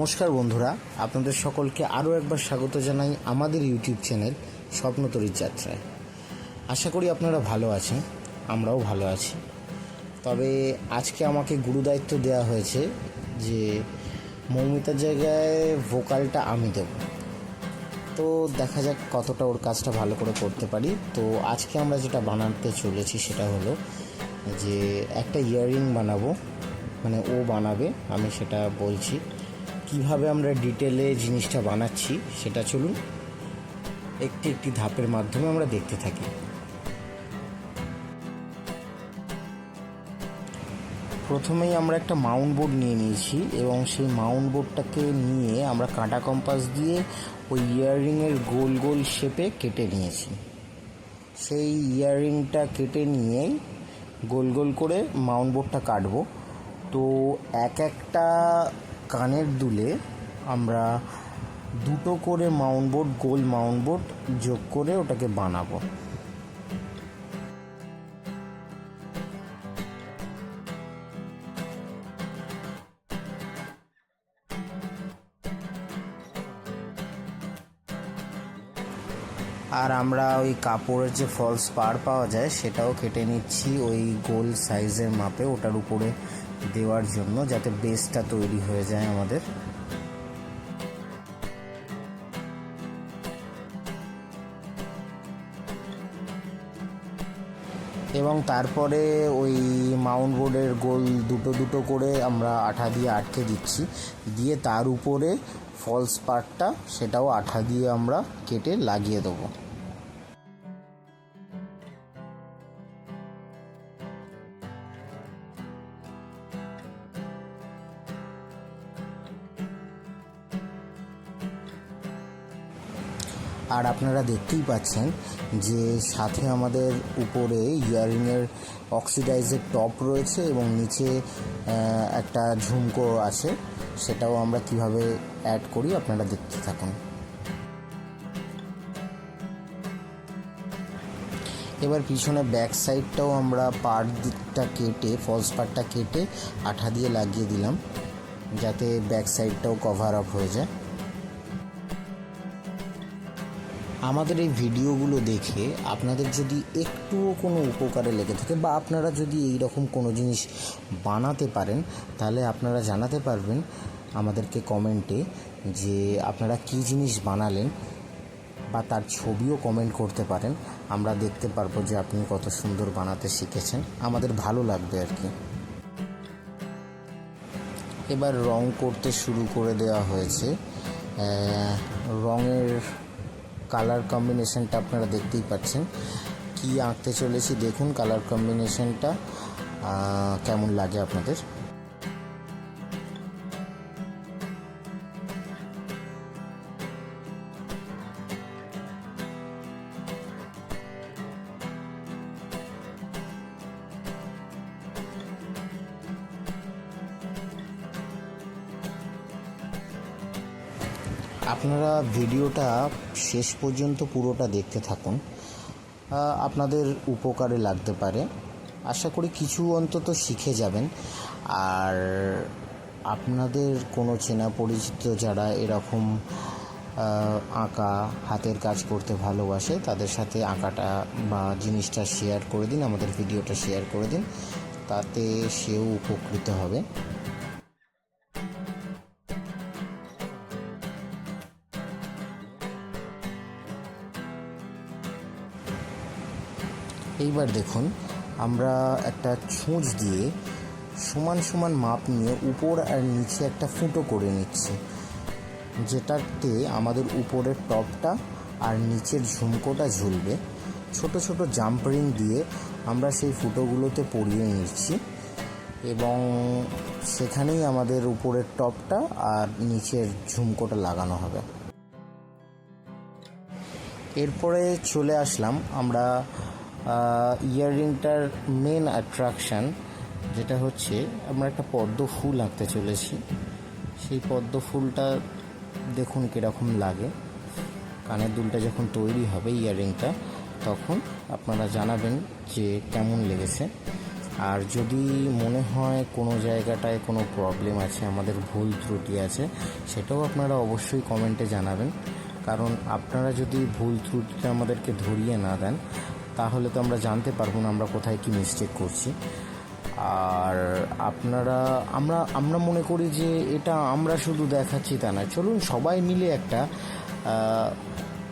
নমস্কার বন্ধুরা, আপনাদের সকলকে আরও একবার স্বাগত জানাই আমাদের ইউটিউব চ্যানেল স্বপ্নতরীর যাত্রায়। আশা করি আপনারা ভালো আছেন, আমরাও ভালো আছি। তবে আজকে আমাকে গুরুদায়িত্ব দেওয়া হয়েছে যে মৌমিতার জায়গায় ভোকালটা আমি দেব। তো দেখা যাক কতটা ওর কাজটা ভালো করে করতে পারি। তো আজকে আমরা যেটা বানাতে চলেছি সেটা হলো যে একটা ইয়াররিং বানাবো মানে ও বানাবে, আমি সেটা বলছি। কীভাবে আমরা ডিটেলে জিনিসটা বানাচ্ছি সেটা চলুন। একটি একটি ধাপের মাধ্যমে আমরা দেখতে থাকি। প্রথমেই আমরা একটা মাউন্ট বোর্ড নিয়ে নিয়েছি এবং সেই মাউন্ট বোর্ডটাকে নিয়ে আমরা কাঁটা কম্পাস দিয়ে ওই ইয়াররিংয়ের গোল গোল শেপে কেটে নিয়েছি। সেই ইয়াররিংটা কেটে নিয়েই গোল গোল করে মাউন্ট বোর্ডটা কাটবো। তো এক একটা কানের দুলে আমরা দুটো করে মাউন্ট বোর্ড গোল মাউন্ট বোর্ড যোগ করে ওটাকে বানাবো। আর আমরা ওই কাপড়ের যে ফলস পার পাওয়া যায়, সেটাও কেটে নিচ্ছি। ওই গোল সাইজের মাপে ওটার উপরে দেওয়ার জন্য যাতে বেসটা তৈরি হয়ে যায় আমাদের। এবং তারপরে ওই মাউন্ট বোর্ডের গোল দুটো দুটো করে আমরা আঠা দিয়ে আটকে দিচ্ছি। দিয়ে তার উপরে ফলস পার্টটা সেটাও আঠা দিয়ে আমরা কেটে লাগিয়ে দেবো। আর আপনারা দেখতেই পাচ্ছেন যে সাথে আমাদের উপরে ইয়ারিংয়ের অক্সিডাইজের টপ রয়েছে এবং নিচে একটা ঝুমকো আছে। সেটাও আমরা কীভাবে অ্যাড করি আপনারা দেখতে থাকুন। এবার পিছনে ব্যাক সাইডটাও আমরা পার্ট দিকটা কেটে ফলস পার্টটা কেটে আঠা দিয়ে লাগিয়ে দিলাম, যাতে ব্যাক সাইডটাও কভার আপ হয়ে যায়। আমাদের এই ভিডিওগুলো দেখে আপনাদের যদি একটুও কোনো উপকারে লেগে থাকে বা আপনারা যদি এই রকম কোনো জিনিস বানাতে পারেন, তাহলে আপনারা জানাতে পারবেন আমাদেরকে কমেন্টে যে আপনারা কী জিনিস বানালেন বা তার ছবিও কমেন্ট করতে পারেন। আমরা দেখতে পারব যে আপনি কত সুন্দর বানাতে শিখেছেন। আমাদের ভালো লাগবে আর কি। এবার রং করতে শুরু করে দেওয়া হয়েছে। রঙের কালার কম্বিনেশনটা আপনারা দেখতেই পাচ্ছেন। কি আঁকতে চলেছি দেখুন কালার কম্বিনেশনটা কেমন লাগে আপনাদের? আপনারা ভিডিওটা শেষ পর্যন্ত পুরোটা দেখতে থাকুন। আপনাদের উপকারে লাগতে পারে। আশা করি কিছু অন্তত শিখে যাবেন। আর আপনাদের কোনো চেনা পরিচিত যারা এরকম আঁকা, হাতের কাজ করতে ভালোবাসে, তাদের সাথে আঁকাটা বা জিনিসটা শেয়ার করে দিন, আমাদের ভিডিওটা শেয়ার করে দিন, তাতে সেও উপকৃত হবে। এইবার দেখুন, আমরা একটা ছুঁচ দিয়ে সমান সমান মাপ নিয়ে উপর আর নিচে একটা ফুটো করে নিচ্ছি, যেটাতে আমাদের উপরের টপটা আর নিচের ঝুমকোটা ঝুলবে। ছোট ছোট জাম্প রিং দিয়ে আমরা সেই ফুটোগুলোতে পরিয়ে নিচ্ছি এবং সেখানেই আমাদের উপরের টপটা আর নিচের ঝুমকোটা লাগানো হবে। এরপরে চলে আসলাম আমরা ইয়াররিংটার মেন অ্যাট্রাকশান যেটা হচ্ছে, আমরা একটা পদ্ম ফুল আঁকতে চলেছি। সেই পদ্ম ফুলটা দেখুন কীরকম লাগে। কানের দুলটা যখন তৈরি হবে ইয়াররিংটা, তখন আপনারা জানাবেন যে কেমন লেগেছে। আর যদি মনে হয় কোনো জায়গাটায় কোনো প্রবলেম আছে, আমাদের ভুল ত্রুটি আছে, সেটাও আপনারা অবশ্যই কমেন্টে জানাবেন। কারণ আপনারা যদি ভুল ত্রুটিটা আমাদেরকে ধরিয়ে না দেন তাহলে তো আমরা জানতে পারব না আমরা কোথায় কি মিস্টেক করছি। আর আপনারা, আমরা আমরা মনে করি যে এটা আমরা শুধু দেখাচ্ছি তা না। চলুন সবাই মিলে একটা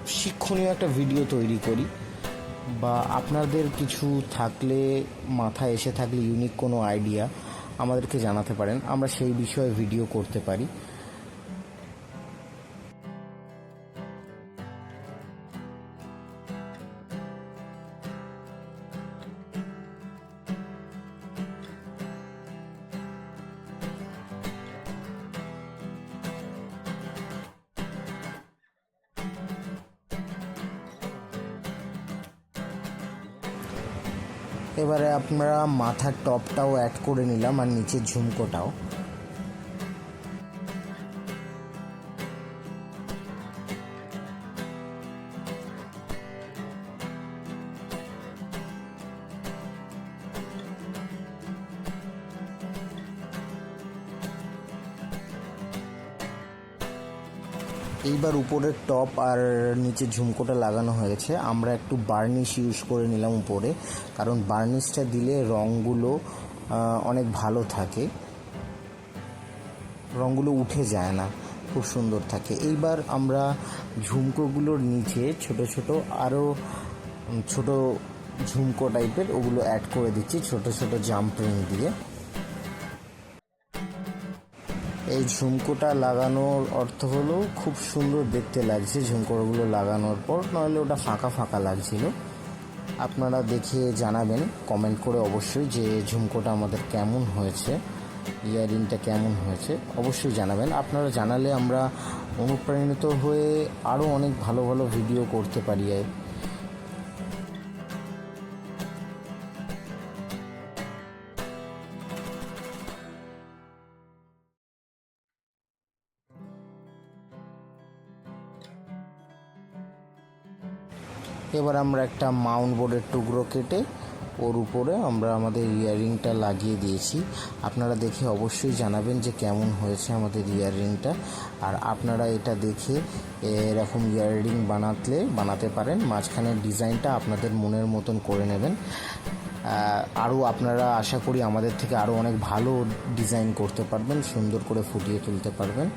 শিক্ষণীয় একটা ভিডিও তৈরি করি। বা আপনাদের কিছু থাকলে, মাথায় এসে থাকলে ইউনিক কোনো আইডিয়া আমাদেরকে জানাতে পারেন। আমরা সেই বিষয়ে ভিডিও করতে পারি। এবারে আমরা মাথার টপটাও অ্যাড করে নিলাম আর নিচের ঝুমকোটাও। এইবার উপরের টপ আর নিচে ঝুমকোটা লাগানো হয়েছে। আমরা একটু বার্নিশ ইউজ করে নিলাম উপরে, কারণ বার্নিশটা দিলে রঙগুলো অনেক ভালো থাকে। রঙগুলো উঠে যায় না, খুব সুন্দর থাকে। এইবার আমরা ঝুমকোগুলোর নিচে ছোট ছোট আরও ছোট ঝুমকো টাইপের ওগুলো অ্যাড করে দিচ্ছি, ছোট ছোট জাম্পিং দিয়ে। এই ঝুমকোটা লাগানোর অর্থ হলো খুব সুন্দর দেখতে লাগছে ঝুমকোগুলো লাগানোর পর, নাহলে ওটা ফাঁকা ফাঁকা লাগছিল। আপনারা দেখে জানাবেন কমেন্ট করে অবশ্যই যে ঝুমকোটা আমাদের কেমন হয়েছে, ইয়ারিংটা কেমন হয়েছে, অবশ্যই জানাবেন। আপনারা জানালে আমরা অনুপ্রাণিত হয়ে আরও অনেক ভালো ভালো ভিডিও করতে পারি। এবার আমরা একটা মাউন্ট বোর্ডের টুকরো কেটে ওর উপরে আমরা আমাদের ইয়াররিংটা লাগিয়ে দিয়েছি। আপনারা দেখে অবশ্যই জানাবেন যে কেমন হয়েছে আমাদের ইয়াররিংটা। আর আপনারা এটা দেখে এরকম ইয়াররিং বানাতলে, বানাতে পারেন। মাঝখানের ডিজাইনটা আপনাদের মনের মতন করে নেবেন। আরও আপনারা আশা করি আমাদের থেকে আরও অনেক ভালো ডিজাইন করতে পারবেন, সুন্দর করে ফুটিয়ে তুলতে পারবেন।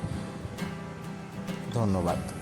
ধন্যবাদ।